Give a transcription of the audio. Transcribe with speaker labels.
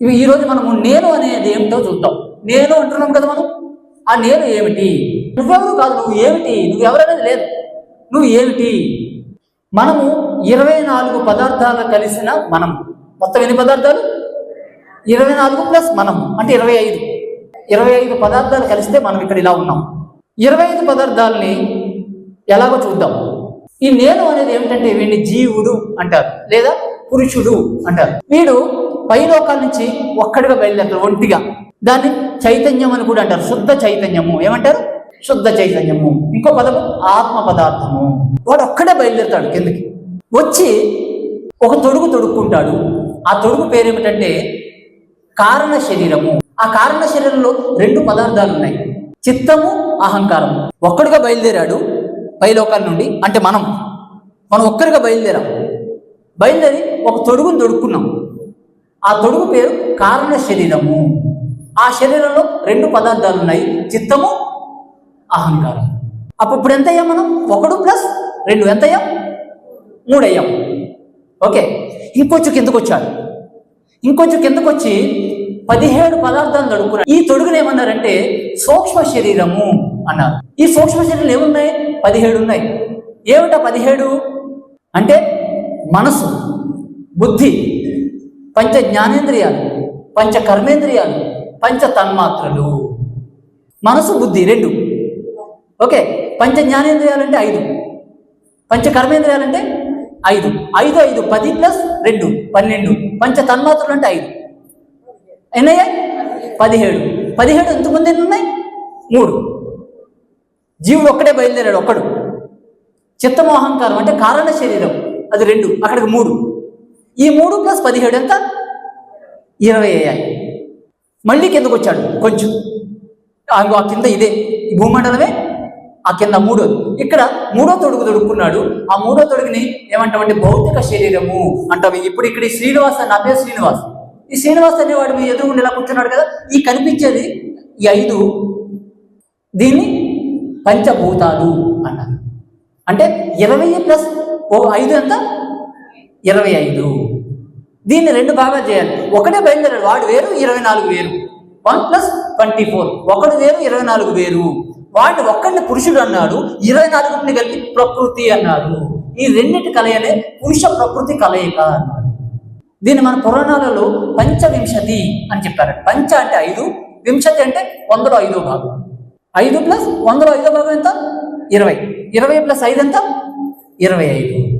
Speaker 1: ఇవి ఈరోజు మనము నేను అనేది ఏమిటో చూద్దాం. నేను అంటున్నాం కదా మనం? ఆ నేను ఏమిటి? నువ్వెవరు కాదు నువ్వు ఏమిటి? నువ్వెవరనేది లేదు. నువ్వు ఏమిటి? మనము ఇరవై నాలుగు పదార్థాలు కలిసిన మనం. మొత్తం ఎన్ని పదార్థాలు? ఇరవై నాలుగు ప్లస్ మనం అంటే ఇరవై ఐదు. ఇరవై ఐదు పదార్థాలు కలిస్తే మనం ఇక్కడ ఇలా ఉన్నాం. ఇరవై ఐదు పదార్థాలని ఎలాగో చూద్దాం. ఈ నేను అనేది ఏమిటంటే వీడిని జీవుడు అంటారు లేదా పురుషుడు అంటారు. వీడు పైలోకాల నుంచి ఒక్కడిగా బయలుదేరుతాడు ఒంటిగా. దాన్ని చైతన్యం అని కూడా అంటారు. శుద్ధ చైతన్యము. ఏమంటారు? శుద్ధ చైతన్యము. ఇంకో పదము ఆత్మ పదార్థము. వాడు ఒక్కడే బయలుదేరుతాడు కిందకి. వచ్చి ఒక తొడుగు తొడుక్కుంటాడు. ఆ తొడుగు పేరేమిటంటే కారణ శరీరము. ఆ కారణ శరీరంలో రెండు పదార్థాలు ఉన్నాయి. చిత్తము అహంకారము. ఒక్కడిగా బయలుదేరాడు పైలోకాల నుండి. అంటే మనం. మనం ఒక్కరిగా బయలుదేరాం. బయలుదేరి ఒక తొడుగును తొడుక్కున్నాం. ఆ తొడుగు పేరు కారణ శరీరము. ఆ శరీరంలో రెండు పదార్థాలు ఉన్నాయి చిత్తము అహంకారం. అప్పుడు ఇప్పుడు ఎంత అయ్యాం మనం? ఒకడు ప్లస్ రెండు ఎంత అయ్యాం? మూడు అయ్యాం. ఓకే ఇంకొంచెం కిందకు వచ్చాడు ఇంకొంచెం కిందకు వచ్చి పదిహేడు పదార్థాలు తడుక్కున్నాడు ఈ తొడుగులు ఏమన్నారంటే సూక్ష్మ శరీరము అన్నారు. ఈ సూక్ష్మ శరీరాలు ఏమున్నాయి? పదిహేడు ఉన్నాయి. ఏమిటా పదిహేడు? అంటే మనసు బుద్ధి. పంచ జ్ఞానేంద్రియాలు పంచ కర్మేంద్రియాలు పంచ తన్మాత్రలు. మనసు బుద్ధి రెండు. ఓకే పంచ జ్ఞానేంద్రియాలంటే ఐదు. పంచ కర్మేంద్రియాలంటే ఐదు. ఐదు ఐదు పది ప్లస్ రెండు పన్నెండు. పంచ తన్మాత్రలు అంటే ఐదు. ఎన్నయ్యా? పదిహేడు. పదిహేడు ఎంతమంది ఎన్ని ఉన్నాయి మూడు. జీవుడు ఒక్కడే బయలుదేరాడు ఒక్కడు. చిత్తమోహంకారం అంటే కారణ శరీరం. అది రెండు. అక్కడికి మూడు. ఈ మూడు ప్లస్ పదిహేడు ఎంత? ఇరవై అయ్యాయి మళ్ళీ కిందకు వచ్చాడు. కొంచెం. ఆ ఆ కింద ఇదే. ఈ భూమండలమే ఆ కింద మూడోది. ఇక్కడ మూడో తొడుగు తొడుక్కున్నాడు ఆ మూడో తొడుగుని ఏమంటామంటే భౌతిక శరీరము అంటాం ఇప్పుడు ఇక్కడ ఈ శ్రీనివాస్ నా పేరు శ్రీనివాస్. ఈ శ్రీనివాస్ అనేవాడు మీ ఎదురు ఉండేలా కూర్చున్నాడు కదా? ఈ కనిపించేది ఈ ఐదు. దీన్ని పంచభూతాలు అన్నారు. అంటే ఇరవై ప్లస్ ఓ ఐదు ఎంత? ఇరవై ఐదు. దీన్ని రెండు భాగాలు చేయాలి. ఒకటే బయలుదేరాడు. వాడు వేరు ఇరవై నాలుగు వేరు. One plus twenty four. ఒకడు వేరు ఇరవై నాలుగు వేరు. వాడిని ఒక్కడిని పురుషుడు అన్నాడు. ఇరవై నాలుగుని కలిపి ప్రకృతి అన్నాడు. ఈ రెండింటి కలయనే పురుష ప్రకృతి కలయిక అన్నారు దీన్ని మన పురాణాలలో పంచవింశతి అని చెప్పారు. పంచ అంటే ఐదు వింశతి అంటే వందలో ఐదో భాగం. ఐదు ప్లస్ వందలో ఐదో భాగం ఎంత? ఇరవై. ఇరవై ప్లస్ ఐదు ఎంత? ఇరవై ఐదు.